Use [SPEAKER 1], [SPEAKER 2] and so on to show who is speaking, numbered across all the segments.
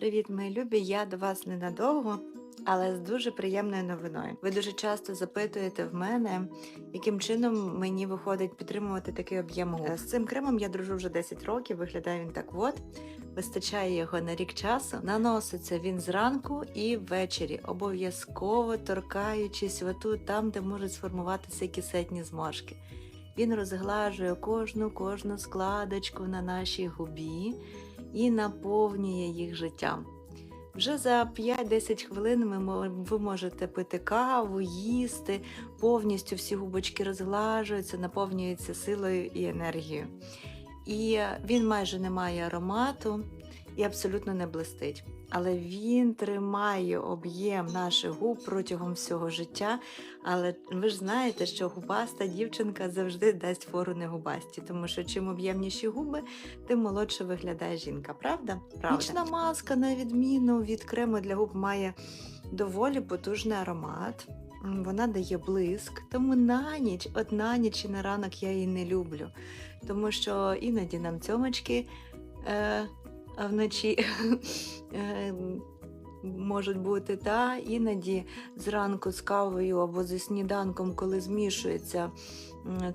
[SPEAKER 1] Привіт, мої любі! Я до вас ненадовго, але з дуже приємною новиною. Ви дуже часто запитуєте в мене, яким чином мені виходить підтримувати такий об'єм губ. З цим кремом я дружу вже 10 років, виглядає він так от. Вистачає його на рік часу. Наноситься він зранку і ввечері, обов'язково торкаючись отут, там, де можуть сформуватися кисетні зморшки. Він розглажує кожну кожну складочку на нашій губі і наповнює їх життям. Вже за 5-10 хвилин ви можете пити каву, їсти, повністю всі губочки розглажуються, наповнюються силою і енергією. І він майже не має аромату і абсолютно не блистить. Але він тримає об'єм наших губ протягом всього життя. Але ви ж знаєте, що губаста дівчинка завжди дасть фору не губасті, тому що чим об'ємніші губи, тим молодше виглядає жінка, правда? Правда. Нічна маска, на відміну від крему для губ, має доволі потужний аромат. Вона дає блиск, тому на ніч, от на ніч і на ранок я її не люблю. Тому що іноді нам цьомочки е, вночі е, можуть бути, та іноді зранку з кавою або зі сніданком, коли змішується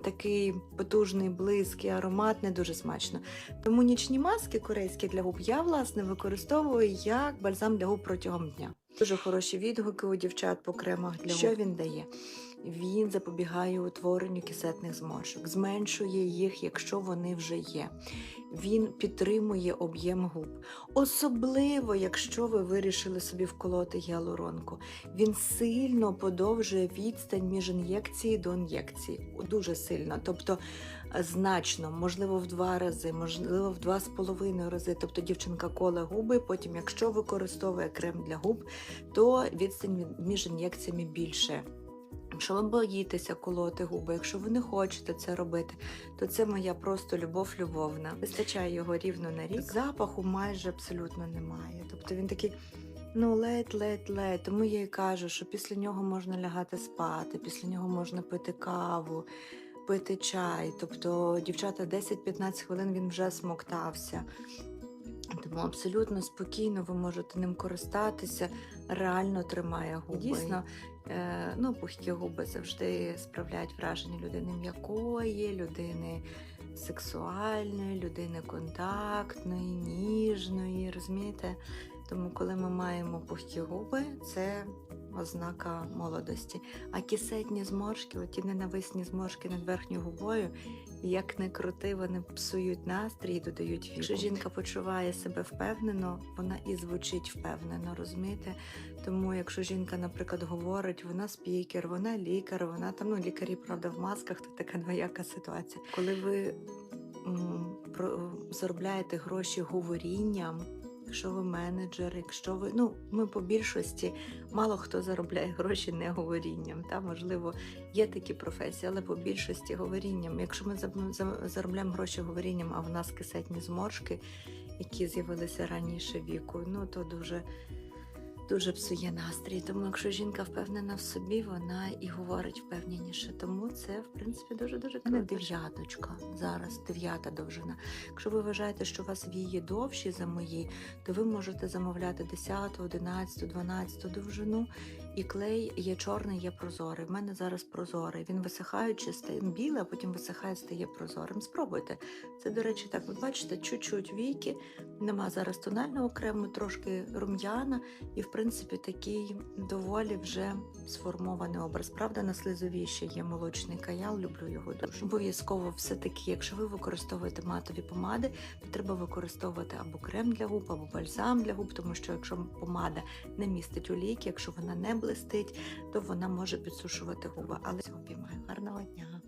[SPEAKER 1] такий потужний блиск і аромат, не дуже смачно. Тому нічні маски корейські для губ я власне використовую як бальзам для губ протягом дня. Дуже хороші відгуки у дівчат по кремах для що він дає. Він запобігає утворенню кисетних зморшок, зменшує їх, якщо вони вже є. Він підтримує об'єм губ. Особливо, якщо ви вирішили собі вколоти гіалуронку. Він сильно подовжує відстань між ін'єкції до ін'єкції. Дуже сильно. Тобто е, значно, можливо, в два рази, можливо, в два з половиною рази. Тобто дівчинка коле губи, потім, якщо використовує крем для губ, то відстань між ін'єкціями більше. Якщо ви боїтеся колоти губи, якщо ви не хочете це робити, то це моя просто любов любовна. Вистачає його рівно на рік. Запаху майже абсолютно немає. Тобто він такий. Ну, ледь-ледь-ледь. Тому я і кажу, що після нього можна лягати спати, після нього можна пити каву, пити чай. Тобто, дівчата 10-15 хвилин він вже смоктався. Тому абсолютно спокійно ви можете ним користатися, реально тримає губи. Дійсно, е, ну, пухкі губи завжди справляють враження людини м'якої, людини сексуальної, людини контактної, ніжної, розумієте? Тому, коли ми маємо пухкі губи, це ознака молодості. А кисетні зморшки, оті ненависні зморшки над верхньою губою, як не крути, вони псують настрій і додають віку. Якщо жінка почуває себе впевнено, вона і звучить впевнено, розумієте? Тому, якщо жінка, наприклад, говорить, вона спікер, вона лікар, вона там, ну лікарі, правда, в масках, то така двояка ситуація. Коли ви м, про, заробляєте гроші говорінням. Якщо ви менеджер, якщо ви ну ми по більшості мало хто заробляє гроші не говорінням. Та можливо є такі професії, але по більшості говорінням. Якщо ми за- за- заробляємо гроші говорінням, а в нас кисетні зморшки, які з'явилися раніше віку, ну то дуже. Дуже псує настрій, тому якщо жінка впевнена в собі, вона і говорить впевненіше. Тому це, в принципі, дуже дуже не дев'яточка. Зараз дев'ята довжина. Якщо ви вважаєте, що у вас вії довші за мої, то ви можете замовляти 10, 11, 12 довжину. І клей є чорний, є прозорий. В мене зараз прозорий. Він висихаючи стає білий, а потім висихає, стає прозорим. Спробуйте. Це, до речі, так, ви бачите, чуть-чуть війки. Нема зараз тонального крему, трошки рум'яна, і в принципі такий доволі вже сформований образ. Правда, на слизовій ще є молочний каял, люблю його дуже. Обов'язково все-таки, якщо ви використовуєте матові помади, то треба використовувати або крем для губ, або бальзам для губ, тому що якщо помада не містить олійки, якщо вона не блистить, то вона може підсушувати губи. Але цього обіймаю. Гарного дня!